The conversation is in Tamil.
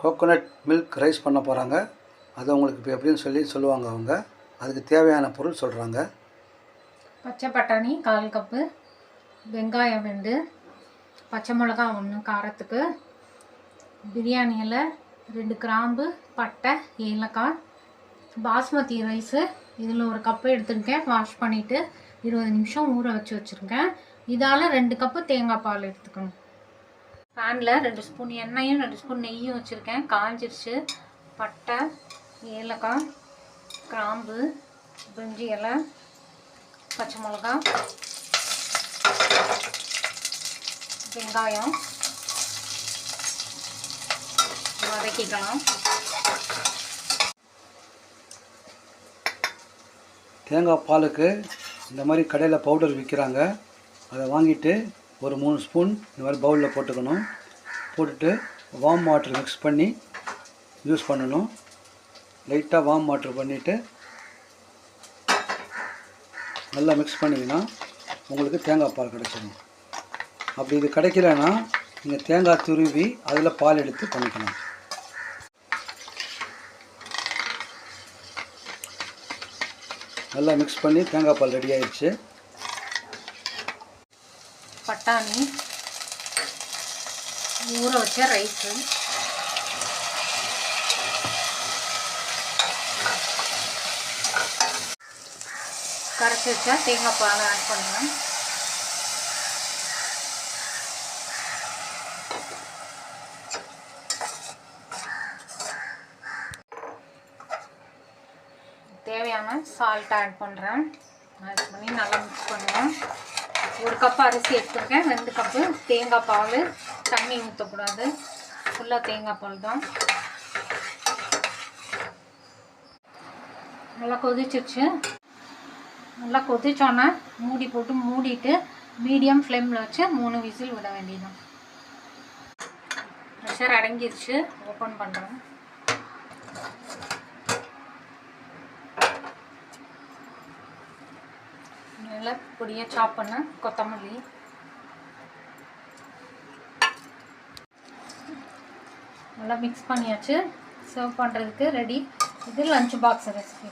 கோகோனட் மில்க் ரைஸ் பண்ண போகிறாங்க அது உங்களுக்கு இப்போ எப்படின்னு சொல்லி சொல்லுவாங்க அவங்க. அதுக்கு தேவையான பொருள் சொல்கிறாங்க பச்சை பட்டாணி கால் கப்பு வெங்காயம் ரெண்டு பச்சை மிளகா ஒன்று காரத்துக்கு பிரியாணி இலை ரெண்டு கிராம்பு பட்டை ஏலக்காய் பாஸ்மதி ரைஸு இதில் ஒரு கப்பு எடுத்துருக்கேன். வாஷ் பண்ணிவிட்டு இருபது நிமிஷம் ஊற வச்சு வச்சுருக்கேன். இதால் ரெண்டு கப்பு தேங்காய் பால் எடுத்துக்கணும். பேனில் ரெண்டு ஸ்பூன் எண்ணெயும் ரெண்டு ஸ்பூன் நெய்யும் வச்சுருக்கேன். காஞ்சிருச்சு. பட்டை ஏலக்காய் கிராம்பு பிரிஞ்சி இலை பச்சை மிளகா வெங்காயம். வதக்கிக்கலாம். தேங்காய் பாலுக்கு இந்த மாதிரி கடையில் பவுடர் விற்கிறாங்க அதை வாங்கிட்டு ஒரு மூணு ஸ்பூன் இந்த மாதிரி பவுலில் போட்டுக்கணும். போட்டுட்டு வார்ம் வாட்டர் மிக்ஸ் பண்ணி யூஸ் பண்ணணும். லைட்டாக வார்ம் வாட்டர் பண்ணிவிட்டு நல்லா மிக்ஸ் பண்ணிங்கன்னா உங்களுக்கு தேங்காய் பால் கிடைச்சிடும் அப்படி இது கிடைக்கலன்னா நீங்கள் தேங்காய் துருவி அதில் பால் எடுத்து பண்ணிக்கணும் நல்லா மிக்ஸ் பண்ணி தேங்காய் பால் ரெடி ஆயிடுச்சு பட்டாணி ஊற வச்ச ரைஸு கரைச்சி வச்சா தேங்காய் பால் ஆட் பண்ணுவேன் தேவையான சால்ட் ஆட் பண்ணுறேன் ஆட் பண்ணி நல்லா மிக்ஸ் பண்ணுவேன் ஒரு கப் அரிசி எடுத்துருக்கேன் ரெண்டு கப்பு தேங்காய் பால். தண்ணி ஊற்றக்கூடாது ஃபுல்லாக தேங்காய் பால் தான். நல்லா கொதிச்சிருச்சு. நல்லா கொதிச்சோன்னே மூடி போட்டு மூடிட்டு மீடியம் ஃப்ளேமில் வச்சு மூணு விசில் விட வேண்டியதான் ப்ரெஷர் அடங்கிருச்சு. ஓப்பன் பண்ணுறேன் நல்லா பொடியாக சாப் பண்ண கொத்தமல்லி. நல்லா மிக்ஸ் பண்ணியாச்சு. சர்வ் பண்ணுறதுக்கு ரெடி இது லஞ்ச் பாக்ஸ் ரெசிபி